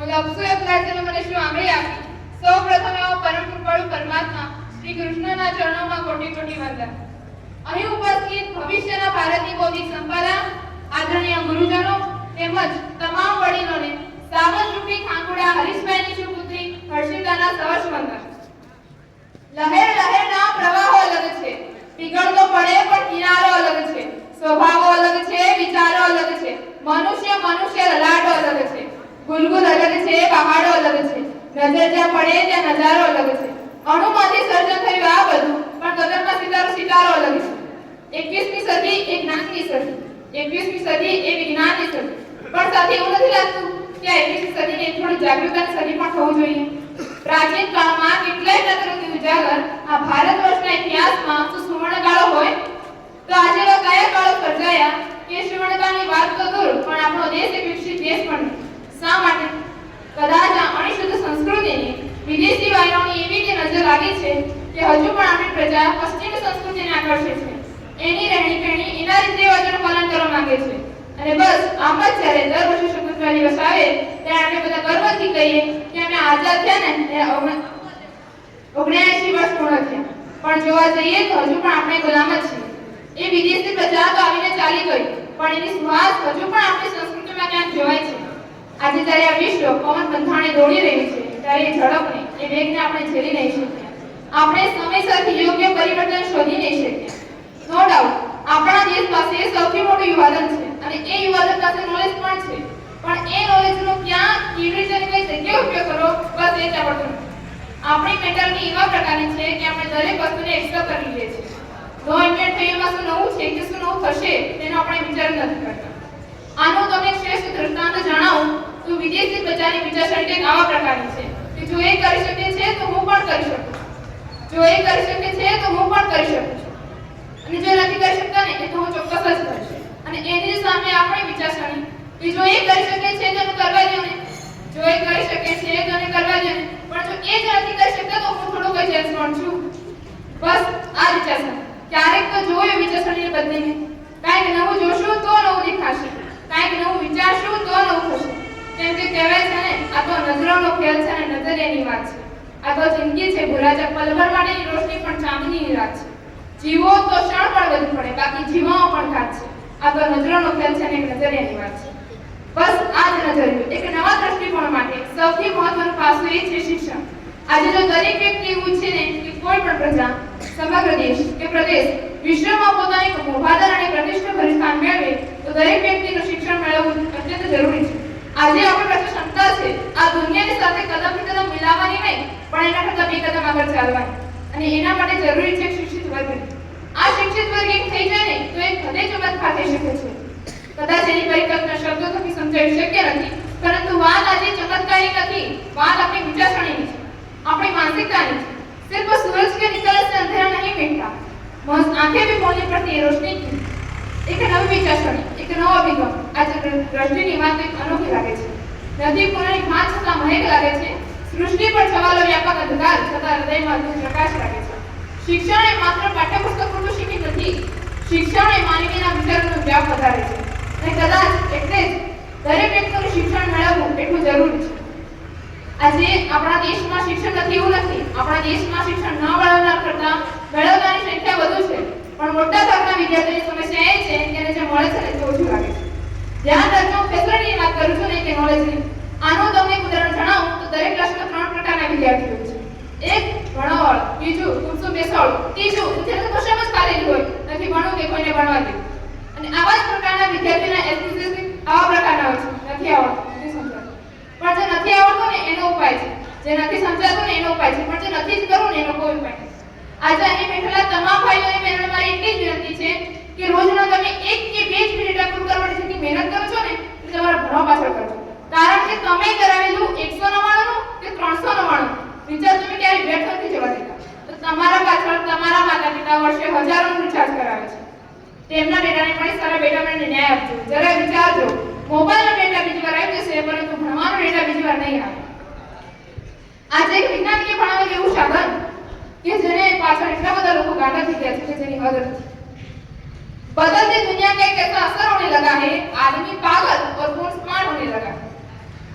હું લપસુ મને શું આંગળી આપી? સૌ પ્રથમ એવો પરમ કૃપાળુ પરમાત્મા શ્રી કૃષ્ણના ચરણોમાં કોટી કોટી વંદન અહીં ઉપસ્થિત ભવિષ્યના ભારતની બૌદ્ધિક સંપદા આદરણીય ગુરુજનો તેમજ તમામ વડીલોને સાવજ રૂપી ખાંકુડા હરીશભાઈની સુપુત્રી હર્ષિતાના સહર્ષ વંદન. લહેર, લહેરના પ્રવાહો અલગ છે પીગળતો પડે પણ કિનારો અલગ છે સ્વભાવો અલગ છે વિચારો અલગ છે મનુષ્ય મનુષ્ય લલાટો અલગ છે ગુલગુલ અલગ છે, પહાડો અલગ છે, નજર જ્યાં પડે ત્યાં નજારો અલગ છે. અણુમાંથી સર્જન થયું આ બધું, પણ કદરમાં સિતારો સિતારો અલગ છે. એકવીસમી સદી એ જ્ઞાનની સદી, એકવીસમી સદી એ વિજ્ઞાનની સદી. પણ સાથે એવું નથી લાગતું કે આ એકવીસમી સદીને થોડી જાગૃતતાની સદી પણ થવું જોઈએ. પ્રાચીન કાળમાં કેટલાય પ્રકૃતિ ઉજાગર આ ભારત વર્ષના ઇતિહાસમાં જો સુવર્ણકાળો હોય? તો આજે એવા કયા કાળો સર્જાયા કે સુવર્ણકાળની વાત તો દૂર, પણ આપણો દેશ એક વિકસિત દેશ પણ. શા માટે? કદાચ આપણી શુદ્ધ સંસ્કૃતિની વિદેશી વાયરોની એવી રીતે નજર લાગી છે કે હજુ પણ આપણી પ્રજા પશ્ચિમ સંસ્કૃતિને આકર્ષે છે. એની રહેણી કહેણી એના રીત રિવાજોનું પાલન કરવા માંગે છે. અને બસ, આમ જ જ્યારે દર વર્ષે શપથવિધિ દિવસ આવે, ત્યારે આપણે બધા ગર્વથી કહીએ કે અમે આઝાદ થયા ને ઓગણ્યાએંશી વર્ષ પૂર્ણ થયા. પણ જોવા જઈએ તો હજુ પણ આપણે ગુલામ જ છીએ. એ વિદેશી પ્રજા તો આવીને ચાલી ગઈ, પણ એની સુવાસ હજુ પણ આપણી સંસ્કૃતિમાં ક્યાંક જોવાય આજે જ્યારે આ વિશ્વ પવન બંધાણે દોડી રહ્યું છે, ત્યારે એ ઝડપને, એ વેગને આપણે ઝેલી નહીં શક્યા આપણે સમયસરથી યોગ્ય પરિવર્તન શોધી નહીં શક્યા નો ડાઉટ આપણા દેશ પાસે સૌથી મોટું યુવાધન છે, અને એ યુવાધન પાસે નોલેજ પણ છે. પણ એ નોલેજનો ક્યાં, કેવી રીતે કઈ જગ્યાએ ઉપયોગ કરવો, બસ એ જ આવડતું નથી આપણી મેન્ટાલિટી એવા પ્રકારની છે કે આપણે દરેક વસ્તુને એક્સેપ્ટ કરી લઈએ છીએ. નો ઇન્વેન્ટ એમાં શું નવું છે, કે શું નવું થશે, તેનો આપણે વિચાર નથી કરતા. આનું તમને શ્રેષ્ઠ દ્રષ્ટાંત જણાવું તો વિદેશી બજારની વિચારસરણી આવા પ્રકારની છે. કે જો એ કરી શકે છે, તો હું પણ કરી શકું જો એ કરી શકે છે, તો હું પણ કરી શકું અને જો નથી કરી શકતા ને તો હું ચોક્કસ જ કરીશ અને એની સામે આપણે વિચારસરણી. કે જો એ કરી શકે છે, તો કરવા દો ને. જો એ કરી શકે છે, તો એને કરવા દો ને. પણ જો એ જ નથી કરી શકતા, તો હું થોડું કઈ ચેન્જ પણ છું. બસ, આ વિચારસરણી. ક્યારેક તો જોયો વિચારસરણીને બદલીને. કાંઈક નવું જોશું, તો નવું દેખાશે. કાંઈક નવું વિચારશું, તો નવું થશે. કેમ કે કહેવાય છે ને, આ તો નજરોનો ખેલ છે અને નજરિયાની વાત છે. આ તો જિંદગી છે ભૂરાજા પલભર માટેની રોશની પણ ચાંદનીની રાત છે. જીવો તો ક્ષણ પણ વધુ પડે, બાકી જીવાઓ પણ ઘાત છે. આ તો નજરોનો ખેલ છે એક નજરિયાની વાત છે. બસ આ જ નજરિયું. એક નવા દ્રષ્ટિકોણ માટે સૌથી મહત્વનું પાસું એ છે શિક્ષણ. આજે જો દરેક વ્યક્તિ એવું છે ને કે કોઈ પણ પ્રજા, સમગ્ર દેશ કે પ્રદેશ વિશ્વમાં પોતાની મોભાદર અને પ્રતિષ્ઠાભર્યું સ્થાન મેળવે, તો દરેક વ્યક્તિનું શિક્ષણ મેળવવું અત્યંત જરૂરી આજે આપણી પાસે ક્ષમતા છે આ દુનિયાની સાથે કદમથી કદમ મિલાવવાની નહીં પણ એના કરતા બે કદમ આગળ ચાલવાની અને એના માટે જરૂરી છે એક શિક્ષિત વર્ગ આ શિક્ષિત વર્ગ એક થઈ જાય ને તો એક હૃદય ચમત્કાર થઈ શકે છે કદાચ એની પરિકલ્પના શબ્દો થકી સમજાવી શક્ય નથી પરંતુ વાત આજે ચમત્કારી નથી વાત આપણી વિચારસરણીની છે આપણી માનસિકતાની છે सिर्फ सूरज के निकलने से अंधेरा नहीं मिटता मौज आंखें भी खोलनी पड़ती है रोशनी की એક નવી વિચારસરણી, એક નવો અભિગમ. આજે દ્રષ્ટિની વાત એક અનોખી લાગે છે. નદી પૂર્ણની પાંચ છતાં મહેક લાગે છે. સૃષ્ટિ પર સવાલો વ્યાપક અંધકાર છતાં હૃદયમાં દૂર પ્રકાશ લાગે છે. શિક્ષણ એ માત્ર પાઠ્યપુસ્તક પૂરતું શીખી નથી. શિક્ષણ એ માનવીના વિચારનો વ્યાપ વધારે છે. અને કદાચ એટલે જ દરેક વ્યક્તિનું શિક્ષણ મેળવવું એટલું જરૂરી છે. આજે આપણા દેશમાં શિક્ષણ નથી એવું નથી. આપણા દેશમાં શિક્ષણ ન મેળવનાર કરતા મેળવનારની સંખ્યા વધુ છે. પણ મોટા ભાગના વિદ્યાર્થીઓની સમસ્યા એ છે કે એને જે મળે છે ને તે ઓછું લાગે છે. ધ્યાન રાખજો ફેસિલિટીની વાત કરું છું ને કે નોલેજની આનું તમને એક ઉદાહરણ જણાવું તો દરેક ક્લાસમાં ત્રણ પ્રકારના વિદ્યાર્થીઓ છે. એક ભણવાવાળો બીજું કુરસું બેસાડો ત્રીજું વિદ્યાર્થી સમજ ખાલી હોય, નથી ભણવું કે કોઈને ભણવા દે. અને આવા જ પ્રકારના વિદ્યાર્થીઓના એસપીસી આવા પ્રકારના હોય છે. નથી આવડતું પણ જે નથી આવડતું ને એનો ઉપાય છે. જે નથી સમજાતું ને એનો ઉપાય છે. પણ જે નથી જ કરવું ને એનો કોઈ ઉપાય નથી આજે અહીં બેઠેલા તમામ ભાઈઓ અને બહેનો મારી એટલી જ વિનંતી છે કે રોજનો તમે એક કે બે મિનિટ પૂરું કરવાની જેટલી મહેનત કરો છો ને એ તમારા ભણવા પાછળ કરજો કારણ કે તમે કરાવેલું એકસો નવ્વાણું કે ત્રણસો નવ્વાણું વિચાર તમે ક્યારે બેઠ નથી જવા દેતા. તો તમારા પાછળ તમારા માતા પિતા વર્ષે હજારોનું રિચાર્જ કરાવે છે. તેમના ડેટાને પણ સારા બેટા મને ન્યાય આપજો. જરા વિચારજો. મોબાઈલનો ડેટા બીજી વાર આવી જશે, પરંતુ ભણવાનો ડેટા બીજી વાર નહીં આવે. આજે વિજ્ઞાન કે ભણાવેલું એવું સાધન गांडा भी कहते हैं जेनी अगर बदलती दुनिया का कैसा असर होने लगा है आदमी पागल और फोन स्मार्ट होने लगा है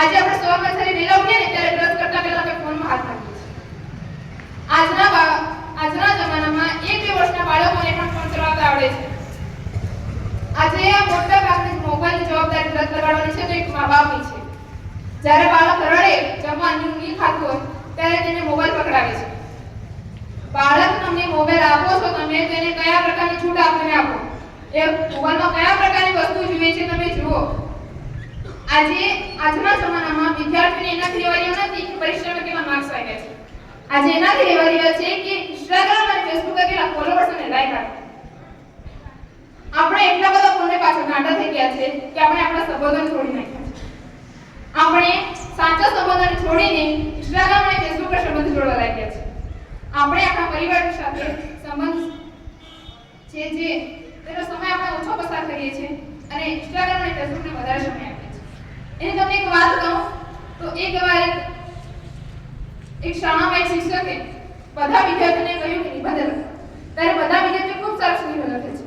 આજે આપણે સો સવારે વેલા ને ત્યારે બ્રશ કરતા પહેલા આપણે ફોનમાં હાથ નાખીએ આજના આજના જમાનામાં એક બે વર્ષના બાળકોને પણ ફોન ચલાવતા આવડે છે. આજે આ મોટા ભાગની મોબાઈલની જવાબદારી રદ કરવાની છે તો એક મા બાપની છે. જ્યારે બાળક રડે, જમવાનું નહીં ખાતું હોય, ત્યારે તેને મોબાઈલ પકડાવે છે. બાળક તમને મોબાઈલ આપો છો, તમે તેને કયા પ્રકારની છૂટ આપને આપો? એ મોબાઈલમાં કયા પ્રકારની વસ્તુ જોઈએ છે તમે જુઓ. આજે, આજના જમાનામાં વિદ્યાર્થીઓને એનાથી લેવા નથી કે પરીક્ષામાં કેવા માર્ક્સ આવ્યા છે. આજે એનાથી લેવા છે કે ઇન્સ્ટાગ્રામ અને ફેસબુક પર કેટલા ફોલોવર્સ અને લાઈક આપણે એટલા બધા ફોનને પાછળ ગાંડા થઈ ગયા છે કે આપણે આપણા સંબોધન છોડી નાખ્યા છે. આપણે સાચા સંબોધન છોડીને ઇન્સ્ટાગ્રામ અને ફેસબુક પર સંબંધ જોડવા લાગ્યા છે. આપણે આપણા પરિવાર સાથે સંબંધ છે જે તેનો સમય આપણે ઓછો પસાર કરીએ છીએ અને ઇન્સ્ટાગ્રામ અને ફેસબુકને વધારે સમય આપીએ છીએ. એને તમને એક વાત કહું, તો એક વાર એક શાળામાં એક શિક્ષકે બધા વિદ્યાર્થીઓને કહ્યું કે નિબંધ લખો. ત્યારે બધા વિદ્યાર્થીઓ ખૂબ સરસ નિબંધ લખે છે.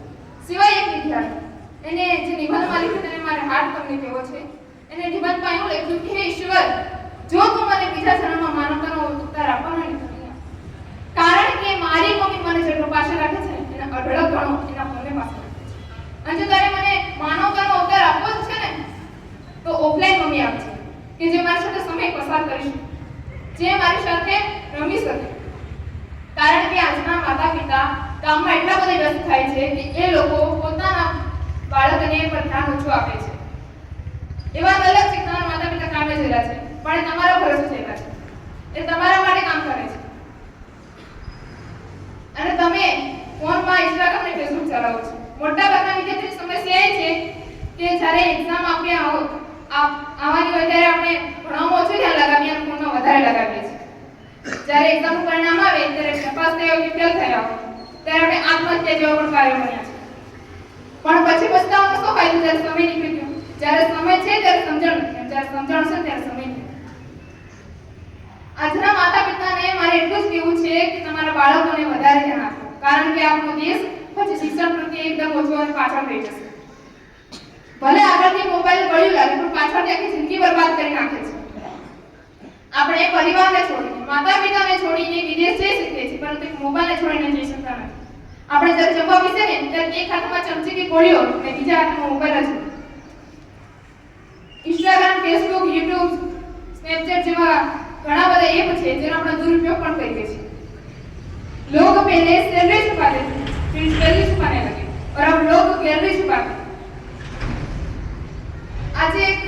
સિવાય એક વિદ્યાર્થી, એને જે નિબંધમાં લખ્યું તેને મારે હાથ તમને કહેવો છે. એને નિબંધમાં એવું લખ્યું કે, હે ઈશ્વર, જો તું મને બીજા જન્મમાં માનવતાનો ઉત્તર આપવાનો હોય ને તો નહીં આપ. કારણ કે મારી મમ્મી મને જેટલો પાસે રાખે છે એના અઢળક ગણો એના ફોનને પાસે રાખે છે અને જો તારે મને માનવતાનો અવતાર આપવો જ છે ને તો ઓફલાઈન મમ્મી આપજે કે જે મારી સાથે સમય પસાર કરી શકે જે મારી સાથે રમી શકે કારણ કે આજના માતા પિતા કામમાં એટલા બધા વ્યસ્ત થાય છે કે એ લોકો પોતાના બાળકને પર ધ્યાન ઓછું આપે છે એવા અલગ છે કે તમારા માતા પિતા કામે ગયેલા છે પણ તમારો ભરોસો છે. એ તમારા માટે કામ કરે છે. અને તમે ફોનમાં ઇન્સ્ટાગ્રામ અને ફેસબુક ચલાવો છો. મોટા ભાગના વિદ્યાર્થીની સમસ્યા એ છે કે જ્યારે એક્ઝામ આપણે આવો આવવાની હોય ત્યારે આપણે ભણવામાં ઓછું ધ્યાન લગાવીએ અને ફોનમાં વધારે લગાવીએ છીએ. જ્યારે એક્ઝામનું પરિણામ આવે, ત્યારે પાસ થયા કે ફેલ થયા ત્યારે આપણે આત્મહત્યા જેવા પણ કાર્યો બન્યા છે. પણ પછી પછતાવાનો શું ફાયદો? જ્યારે સમય નીકળી ગયો, જ્યારે સમય છે, ત્યારે સમજણ જ્યારે સમજણ છે ત્યારે સમય આજના માતા પિતાને મારે એટલું જ કહેવું છે કે તમારા બાળકોને વધારે ધ્યાન આપો. કારણ કે આપણો દેશ પછી શિક્ષણ પ્રત્યે એકદમ ઓછો અને પાછળ રહી જશે. ભલે આગળથી મોબાઈલ ગળ્યું લાગે, પણ પાછળથી આખી જિંદગી બરબાદ કરી નાખે છે. આપણે પરિવારને છોડીને માતા પિતાને છોડીને વિદેશ જઈ શકીએ છીએ, પરંતુ મોબાઈલને છોડીને જઈ શકતા નથી. આપણે જ્યારે જમવા બેસે ને, ત્યારે એક હાથમાં ચમચી કે કોળીઓ અને બીજા હાથમાં મોબાઈલ જ. ઇન્સ્ટાગ્રામ ફેસબુક યુટ્યુબ સ્નેપચેટ જેવા ઘણા બધા એપ છે જેનો આપણે દુરુપયોગ પણ કરીએ છીએ लोग पहले सैलरी छुपाते थे फिर सैलरी छुपाने लगे और अब लोग गैलरी छुपाते हैं। આજે એક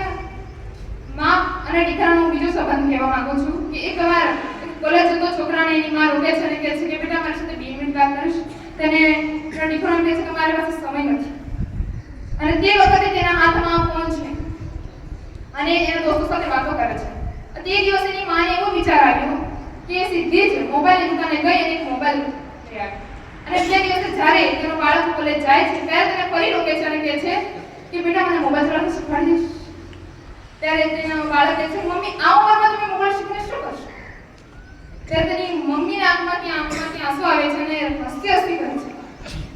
માં અને દીકરાનો બીજો સંબંધ કહેવા માંગુ છું કે એકવાર કોલેજ જતો છોકરાને એની માં રોકે છે અને કહે છે કે બેટા મારી સાથે બે મિનિટ વાત કરીશ તેને પેલો દીકરો એમ કહે છે કે મારી પાસે સમય નથી અને તે વખતે તેના હાથમાં ફોન છે અને એના દોસ્તો સાથે વાતો કરે છે તે દિવસે એની માને એવો વિચાર આવ્યો કે સીધી જ મોબાઈલની દુકાને ગઈ અને મોબાઈલ અને બીજા દિવસે જ્યારે તેનો બાળક કોલેજ જાય છે, ત્યારે તેને ફરી રોકે છે અને કહે છે કે, બેટા, મને મોબાઈલ ચલાવવાનું શીખવાડી ત્યારે તેનો બાળક કહે છે, મમ્મી, આ ઉંમરમાં તમે મોબાઈલ શીખીને શું કરશો? ત્યારે તેની મમ્મીના આંખમાંથી આંખમાંથી આંસુ આવે છે અને હસતી હસતી કહે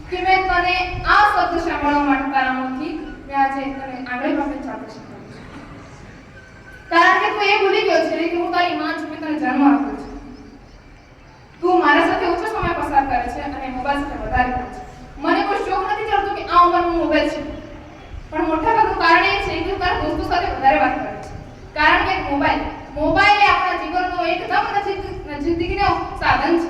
છે કે, મેં તને આ શબ્દ સાંભળવા માટે તારા મોંથી, મેં આજે તને આગળ પાસે ચાલુ છે. કારણ કે તું એ ભૂલી ગયો છે કે હું તારી માં છું તને જન્મ આપ્યો છે. તું મારા સાથે ઓછો સમય પસાર કરે છે અને મોબાઈલ સાથે વધારે કરે છે. મને કોઈ શોખ નથી ચડતો કે આ ઉંમરમાં હું મોબાઈલ છે. પણ મોટા ભાગનું કારણ એ છે કે તું તારા દોસ્તો સાથે વધારે વાત કરે છે. કારણ કે મોબાઈલ મોબાઈલ એ આપણા જીવનનો એકદમ નજીક, નજીકનો સાધન છે.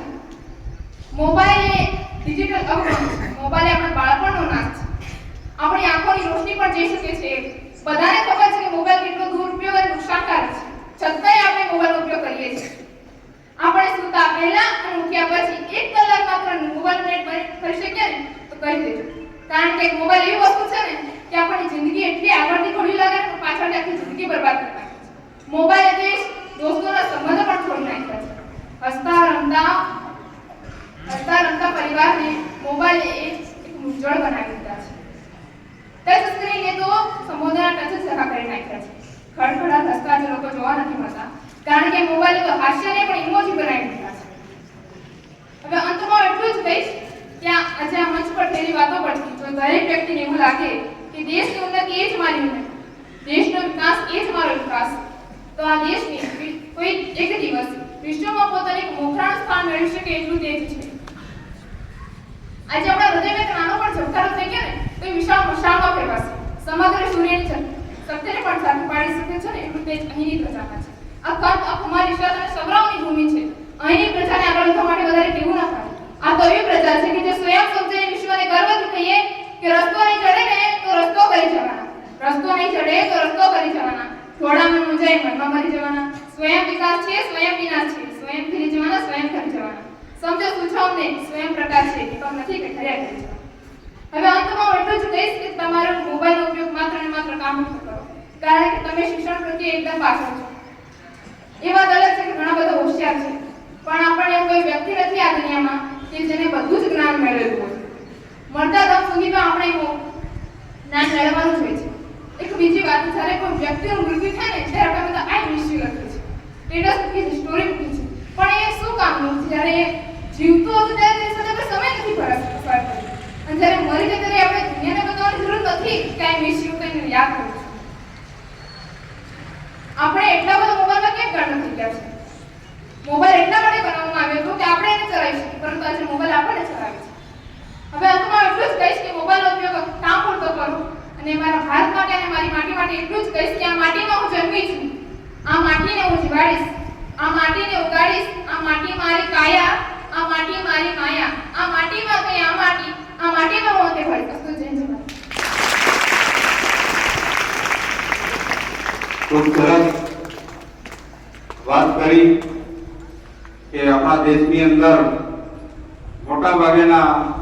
મોબાઈલ એ ડિજિટલ અવગણ છે. મોબાઈલ એ આપણા બાળપણનો નાશ છે. આપણી આંખોની રોશની પણ જઈ શકે છે. બધાને ખબર છે કે મોબાઈલ કેટલો દુરુપયોગ અને નુકસાનકારક છે. છતાંય આપણે મોબાઈલનો ઉપયોગ કરીએ છીએ. આપણે સૂતા પહેલા અને ઉઠ્યા પછી એક કલાક માત્ર મોબાઈલ નેટ કરી શકીએ ને, તો કરી દેજો. કારણ કે મોબાઈલ એવી વસ્તુ છે ને કે આપણી જિંદગી એટલી આગળથી ઘોડી લાગે તો પાછળની આખી જિંદગી બરબાદ કરી નાખે મોબાઈલ એટલે દોસ્તોના સંબંધો પણ છોડી નાખ્યા છે. હસતા, રમતા હસતા, રમતા પરિવારને મોબાઈલ એ એક મૂંઝવણ બનાવી દીધા છે. ટચ સ્ક્રીને તો સંબોધના ટચ જગા કરી નાખ્યા છે. ખડખડાટ હસતા જે લોકો જોવા નથી મળતા, કારણ કે મોબાઈલ તો હાસ્યને પણ ઇમોજી બનાવી દીધા છે. હવે અંતમાં એટલું જ કહીશ, કે આજે આ મંચ પર થયેલી વાતો પરથી જો દરેક વ્યક્તિને એવું લાગે કે દેશની ઉન્નતિ એ જ મારી ઉન્નતિ દેશનો વિકાસ એ જ મારો વિકાસ, તો આ દેશની કોઈ એક દિવસ વિશ્વમાં પોતાનું એક મોખરાનું સ્થાન મેળવી શકે એટલું દેશ છે. આજે આપણા હૃદયમાં એક નાનો પણ ઝબકારો થઈ ગયો ને, તો વિશાળ મશાળમાં ફેરવાશે. સમગ્ર સૂર્યની ચંદ્ર સત્યને પણ સાચું પાડી શકે છે ને એટલું તે અહીંની પ્રજામાં છે. આ આ કુમાર ઈશ્વર અને સૌરાવની ભૂમિ છે. અહીંની પ્રજાને આગળ વધવા માટે વધારે કેવું ના પાડે આ તો એવી પ્રજા છે કે જે સ્વયં સમજે, વિશ્વને ગર્વથી કહીએ કે રસ્તો નહીં ચડે ને તો રસ્તો કરી જવાના. રસ્તો નહીં ચડે તો રસ્તો કરી જવાના. થોડામાં મુંજાઈ મનમાં મરી જવાના. સ્વયં વિકાસ છે, સ્વયં વિનાશ છે. સ્વયં ફરી જવાના, સ્વયં કરી જવાના. સમજો સૂચવ ને સ્વયં પ્રકાશ છે. દીપક નથી કે ખર્યા કરી જવાના હવે અંતમાં એટલું જ કહીશ કે તમારો મોબાઈલનો ઉપયોગ માત્ર ને માત્ર કામ કારણ કે તમે શિક્ષણ પ્રત્યે એકદમ પાછળ છો. એ વાત અલગ છે કે ઘણા બધા હોશિયાર છે. પણ આપણને કોઈ વ્યક્તિ નથી આ દુનિયામાં કે જેને બધું જ જ્ઞાન મેળવેલું હોય. મળતા દમ સુધી તો આપણે એવું જ્ઞાન મેળવવાનું હોય છે. એક બીજી વાત, જ્યારે કોઈ વ્યક્તિનું મૃત્યુ થાય ને, ત્યારે આપણે બધા, આઈ મિસ યુ લખીએ છીએ. સ્ટેટસ મૂકીએ સ્ટોરી મૂકીએ છીએ. પણ એ શું કામનું છે જ્યારે એ જીવતો હતો ત્યારે તે સાથે આપણે સમય નથી પસાર અને જ્યારે મરી જાય ત્યારે આપણે દુનિયાને બતાવવાની જરૂર નથી કે આઈ મિસ યુ કહીને યાદ કરું છું. આપણે એટલા બધા મોબાઈલમાં કેમ ગાંડા થઈ ગયા છે? મોબાઈલ એટલા માટે બનાવવામાં આવ્યો હતો કે આપણે એને ચલાવી શકીએ પરંતુ આજે મોબાઈલ આપણને ચલાવે છે. હવે અંતમાં એટલું જ કહીશ કે મોબાઈલનો ઉપયોગ કામ પૂરતો કરો અને મારા ભારત માટે અને મારી માટી માટે એટલું જ કહીશ કે આ માટીમાં હું જન્મી છું. આ માટીને હું જીવાડીશ, આ માટીને ઉગાડીશ, આ માટી મારી કાયા, આ માટી મારી માયા, આ માટીમાં કઈ આ માટી, આ માટીમાં હું અંતે ભળી કશું જય જય માતા. વાત કરી કે આપણા દેશની અંદર મોટા ભાગેના